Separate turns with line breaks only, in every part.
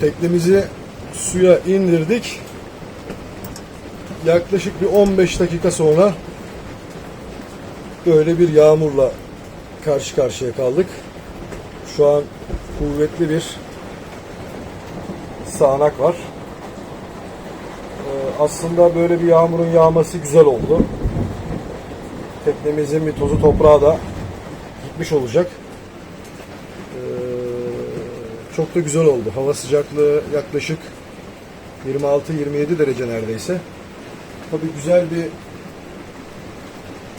Teknemizi suya indirdik. Yaklaşık bir 15 dakika sonra böyle bir yağmurla karşı karşıya kaldık. Şu an kuvvetli bir sağanak var. Aslında böyle bir yağmurun yağması güzel oldu. Teknemizin bir tozu toprağı da gitmiş olacak. Ee, çok da güzel oldu. Hava sıcaklığı yaklaşık 26-27 derece neredeyse. Tabii güzel bir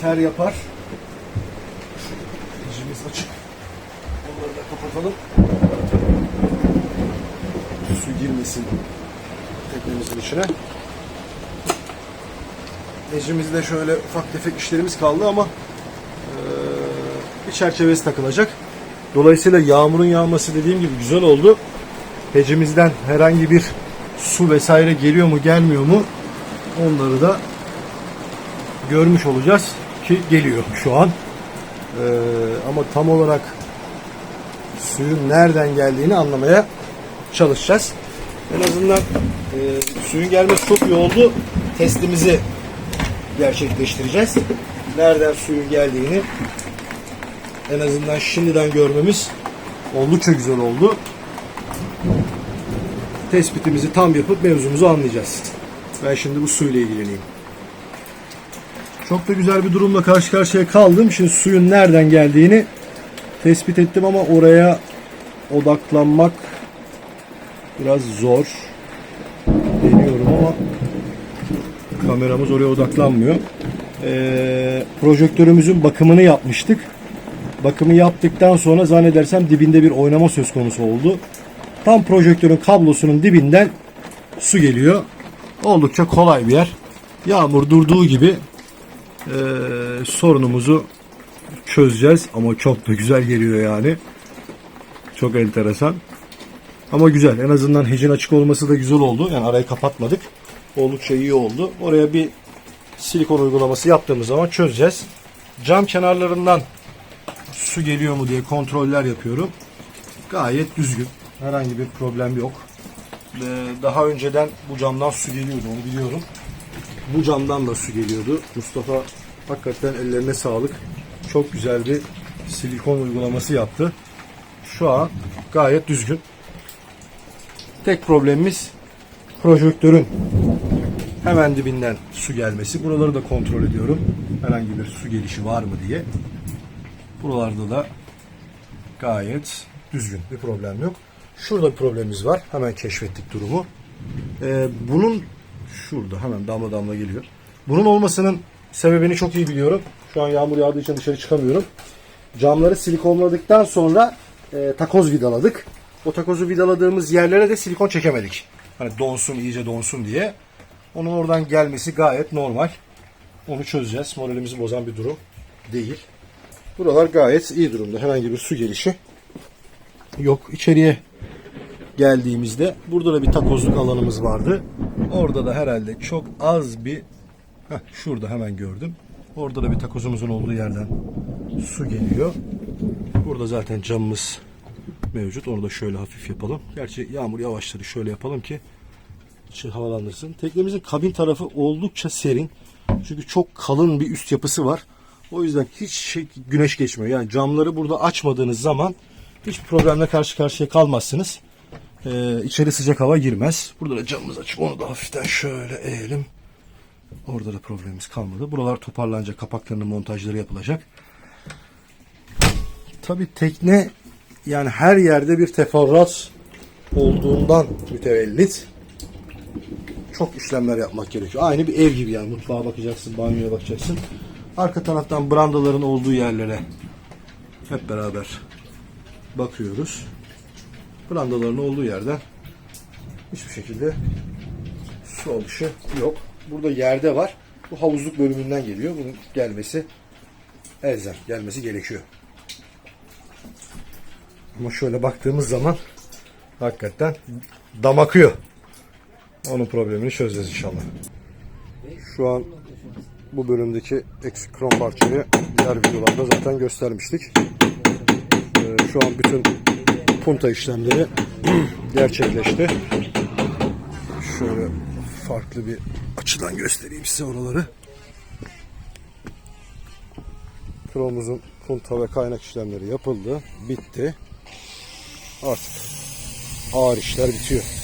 ter yapar. Dişimiz açık. Onları da kapatalım. Su girmesin teknemizin içine. Necimizde şöyle ufak tefek işlerimiz kaldı ama bir çerçevesi takılacak. Dolayısıyla yağmurun yağması dediğim gibi güzel oldu. Hecimizden herhangi bir su vesaire geliyor mu gelmiyor mu onları da görmüş olacağız ki geliyor şu an. Ee, ama tam olarak suyun nereden geldiğini anlamaya çalışacağız. En azından e, suyun gelmesi çok iyi oldu. Testimizi gerçekleştireceğiz. Nereden suyun geldiğini en azından şimdiden görmemiz oldukça güzel oldu. Tespitimizi tam yapıp mevzumuzu anlayacağız. Ben şimdi bu suyla ilgileneyim. Çok da güzel bir durumla karşı karşıya kaldım. Şimdi suyun nereden geldiğini tespit ettim ama oraya odaklanmak biraz zor. Deniyorum ama kameramız oraya odaklanmıyor. Ee, projektörümüzün bakımını yapmıştık. Bakımı yaptıktan sonra zannedersem dibinde bir oynama söz konusu oldu. Tam projektörün kablosunun dibinden su geliyor. Oldukça kolay bir yer. Yağmur durduğu gibi eee, sorunumuzu çözeceğiz. Ama çok da güzel geliyor yani. Çok enteresan. Ama güzel. En azından hecin açık olması da güzel oldu. Yani arayı kapatmadık. Oldukça iyi oldu. Oraya bir silikon uygulaması yaptığımız zaman çözeceğiz. Cam kenarlarından su geliyor mu diye kontroller yapıyorum. Gayet düzgün. Herhangi bir problem yok. Ee, Daha önceden bu camdan su geliyordu onu biliyorum. Bu camdan da su geliyordu. Mustafa hakikaten ellerine sağlık. Çok güzel bir silikon uygulaması yaptı. Şu an gayet düzgün. Tek problemimiz projektörün hemen dibinden su gelmesi. Buraları da kontrol ediyorum. Herhangi bir su gelişi var mı diye. Buralarda da gayet düzgün bir problem yok. Şurada bir problemimiz var. Hemen keşfettik durumu. Ee, bunun şurada hemen damla damla geliyor. Bunun olmasının sebebini çok iyi biliyorum. Şu an yağmur yağdığı için dışarı çıkamıyorum. Camları silikonladıktan sonra e, takoz vidaladık. O takozu vidaladığımız yerlere de silikon çekemedik. Hani donsun iyice donsun diye. Onun oradan gelmesi gayet normal. Onu çözeceğiz. Moralimizi bozan bir durum değil. Buralar gayet iyi durumda. Herhangi bir su gelişi yok. İçeriye geldiğimizde burada da bir takozluk alanımız vardı. Orada da herhalde çok az bir Heh, şurada hemen gördüm. Orada da bir takozumuzun olduğu yerden su geliyor. Burada zaten camımız mevcut. Onu da şöyle hafif yapalım. Gerçi yağmur yavaşladı. Şöyle yapalım ki içi havalandırsın. Teknemizin kabin tarafı oldukça serin. Çünkü çok kalın bir üst yapısı var. O yüzden hiç şey, güneş geçmiyor. Yani camları burada açmadığınız zaman hiç problemle karşı karşıya kalmazsınız. Ee, içeri sıcak hava girmez. Burada da camımız açık. Onu da hafiften şöyle eğelim. Orada da problemimiz kalmadı. Buralar toparlanacak. Kapaklarının montajları yapılacak. Tabi tekne yani her yerde bir teferruat olduğundan mütevellit çok işlemler yapmak gerekiyor. Aynı bir ev gibi yani. Mutfağa bakacaksın, banyoya bakacaksın. Arka taraftan brandaların olduğu yerlere hep beraber bakıyoruz. Brandaların olduğu yerden hiçbir şekilde su alışı yok. Burada yerde var. Bu havuzluk bölümünden geliyor. Bunun gelmesi elzem. Gelmesi gerekiyor. Ama şöyle baktığımız zaman hakikaten dam akıyor. Onun problemini çözeceğiz inşallah. Şu an bu bölümdeki eksik krom parçayı diğer videolarda zaten göstermiştik. Ee, şu an bütün punta işlemleri gerçekleşti. Şöyle farklı bir açıdan göstereyim size oraları. Kromumuzun punta ve kaynak işlemleri yapıldı. Bitti. Artık ağır işler bitiyor.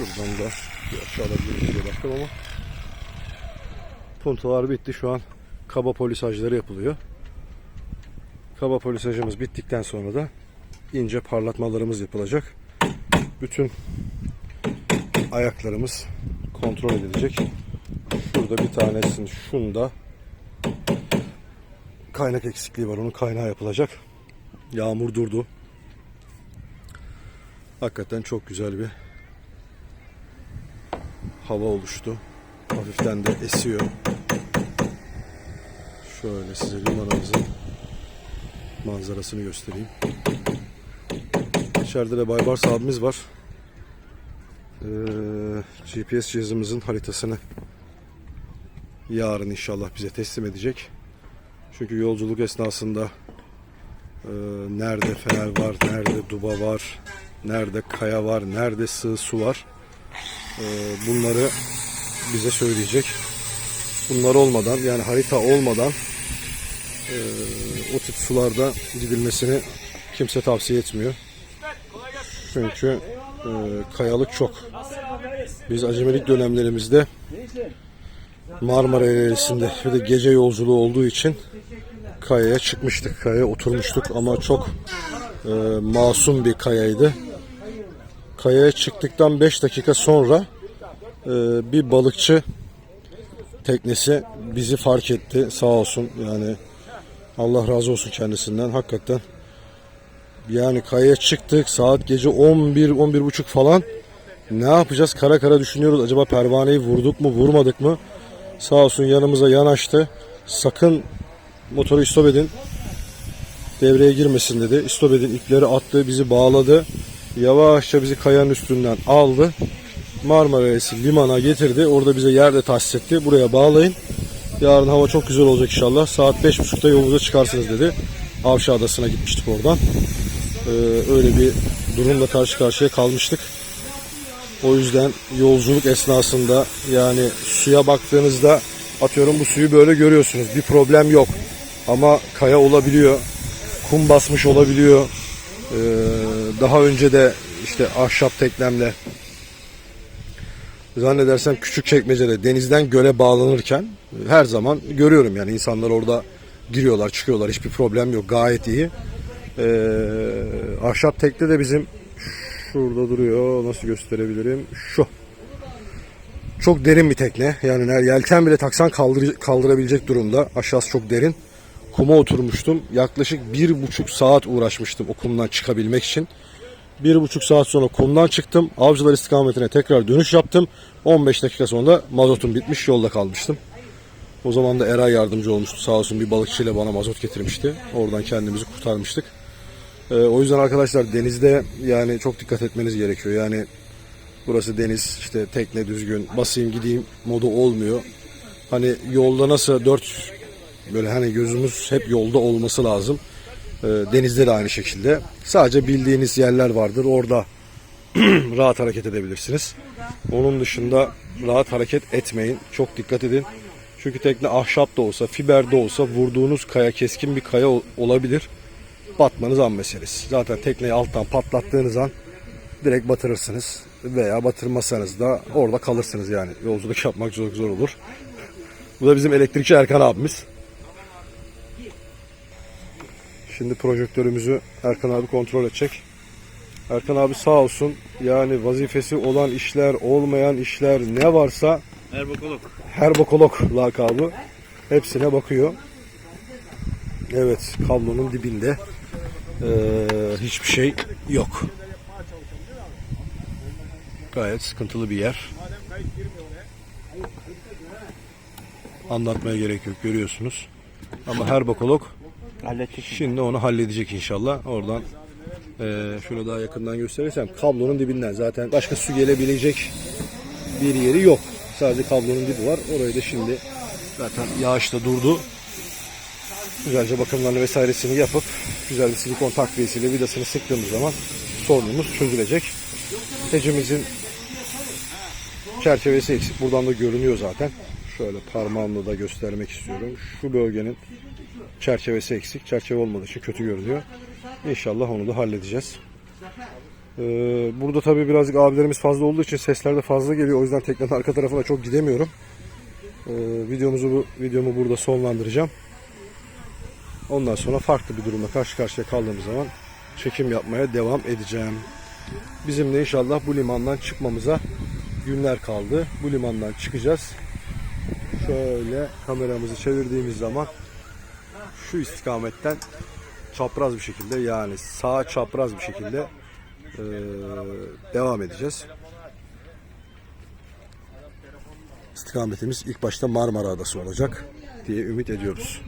Şuradan da bir aşağı alabiliriz diye baktım ama puntalar bitti. Şu an kaba polisajları yapılıyor. Kaba polisajımız bittikten sonra da ince parlatmalarımız yapılacak. Bütün ayaklarımız kontrol edilecek. Şurada bir tanesinin şunda kaynak eksikliği var. Onun kaynağı yapılacak. Yağmur durdu. Hakikaten çok güzel bir hava oluştu. Hafiften de esiyor. Şöyle size limanımızın manzarasını göstereyim. İçeride de Baybars abimiz var. Ee, GPS cihazımızın haritasını yarın inşallah bize teslim edecek. Çünkü yolculuk esnasında e, nerede fener var, nerede duba var, nerede kaya var, nerede sığ su var bunları bize söyleyecek. Bunlar olmadan yani harita olmadan e, o tip sularda gidilmesini kimse tavsiye etmiyor. Çünkü e, kayalık çok. Biz acemilik dönemlerimizde Marmara Eğrisi'nde bir de gece yolculuğu olduğu için kayaya çıkmıştık. Kayaya oturmuştuk ama çok e, masum bir kayaydı. Kayaya çıktıktan 5 dakika sonra e, bir balıkçı teknesi bizi fark etti. Sağ olsun yani Allah razı olsun kendisinden. Hakikaten yani kayaya çıktık saat gece 11 11 buçuk falan. Ne yapacağız? Kara kara düşünüyoruz. Acaba pervaneyi vurduk mu, vurmadık mı? Sağ olsun yanımıza yanaştı. Sakın motoru istop edin. Devreye girmesin dedi. İstop edin. ipleri attı, bizi bağladı. Yavaşça bizi kayanın üstünden aldı. Marmara Reisi limana getirdi. Orada bize yerde tahsis etti. Buraya bağlayın. Yarın hava çok güzel olacak inşallah. Saat 5.30'da yolunuza çıkarsınız dedi. Avşa Adası'na gitmiştik oradan. Ee, öyle bir durumla karşı karşıya kalmıştık. O yüzden yolculuk esnasında yani suya baktığınızda atıyorum bu suyu böyle görüyorsunuz. Bir problem yok. Ama kaya olabiliyor. Kum basmış olabiliyor. Ee, daha önce de işte ahşap teklemle zannedersem küçük çekmecede denizden göle bağlanırken her zaman görüyorum. Yani insanlar orada giriyorlar çıkıyorlar. Hiçbir problem yok. Gayet iyi. Ee, ahşap tekne de bizim şurada duruyor. Nasıl gösterebilirim? Şu. Çok derin bir tekne. Yani yelken bile taksan kaldır, kaldırabilecek durumda. Aşağısı çok derin kuma oturmuştum. Yaklaşık bir buçuk saat uğraşmıştım o kumdan çıkabilmek için. Bir buçuk saat sonra kumdan çıktım. Avcılar istikametine tekrar dönüş yaptım. 15 dakika sonra mazotum bitmiş yolda kalmıştım. O zaman da Eray yardımcı olmuştu. Sağ olsun bir balıkçıyla bana mazot getirmişti. Oradan kendimizi kurtarmıştık. Ee, o yüzden arkadaşlar denizde yani çok dikkat etmeniz gerekiyor. Yani burası deniz işte tekne düzgün basayım gideyim modu olmuyor. Hani yolda nasıl dört böyle hani gözümüz hep yolda olması lazım. Ee, denizde de aynı şekilde. Sadece bildiğiniz yerler vardır. Orada rahat hareket edebilirsiniz. Onun dışında rahat hareket etmeyin. Çok dikkat edin. Çünkü tekne ahşap da olsa, fiber de olsa vurduğunuz kaya keskin bir kaya ol- olabilir batmanız an meselesi. Zaten tekneyi alttan patlattığınız an direkt batırırsınız. Veya batırmasanız da orada kalırsınız yani. Yolculuk yapmak çok zor olur. Bu da bizim elektrikçi Erkan abimiz. Şimdi projektörümüzü Erkan abi kontrol edecek. Erkan abi sağ olsun yani vazifesi olan işler, olmayan işler ne varsa
Erbakolog.
Herbokolog lakabı hepsine bakıyor. Evet kablonun dibinde ee, hiçbir şey yok. Gayet sıkıntılı bir yer. Anlatmaya gerek yok görüyorsunuz. Ama her bakolog
Halledecek.
şimdi onu halledecek inşallah. Oradan Ee, şunu daha yakından gösterirsem kablonun dibinden zaten başka su gelebilecek bir yeri yok. Sadece kablonun dibi var. Orayı da şimdi zaten yağışta durdu. Güzelce bakımlarını vesairesini yapıp güzel bir silikon takviyesiyle vidasını sıktığımız zaman sorunumuz çözülecek. Hecimizin çerçevesi eksik. Buradan da görünüyor zaten. Şöyle parmağımla da göstermek istiyorum. Şu bölgenin çerçevesi eksik. Çerçeve olmadığı için kötü görünüyor. İnşallah onu da halledeceğiz. Ee, burada tabii birazcık abilerimiz fazla olduğu için sesler de fazla geliyor. O yüzden teknenin arka tarafına çok gidemiyorum. Ee, videomuzu videomu burada sonlandıracağım. Ondan sonra farklı bir durumla karşı karşıya kaldığımız zaman çekim yapmaya devam edeceğim. Bizim de inşallah bu limandan çıkmamıza günler kaldı. Bu limandan çıkacağız. Şöyle kameramızı çevirdiğimiz zaman şu istikametten çapraz bir şekilde yani sağ çapraz bir şekilde eee, devam edeceğiz. İstikametimiz ilk başta Marmara Adası olacak diye ümit ediyoruz.